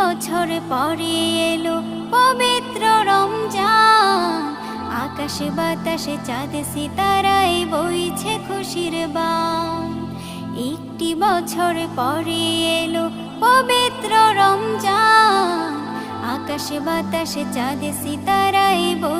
বছর পরে এলো পবিত্র রমজান। আকাশে বাতাসে চাঁদ সিতারাই বইছে খুশির বান। একটি বছর পরে এলো পবিত্র রমজান। আকাশে বাতাসে চাঁদ সিতারাই বইছে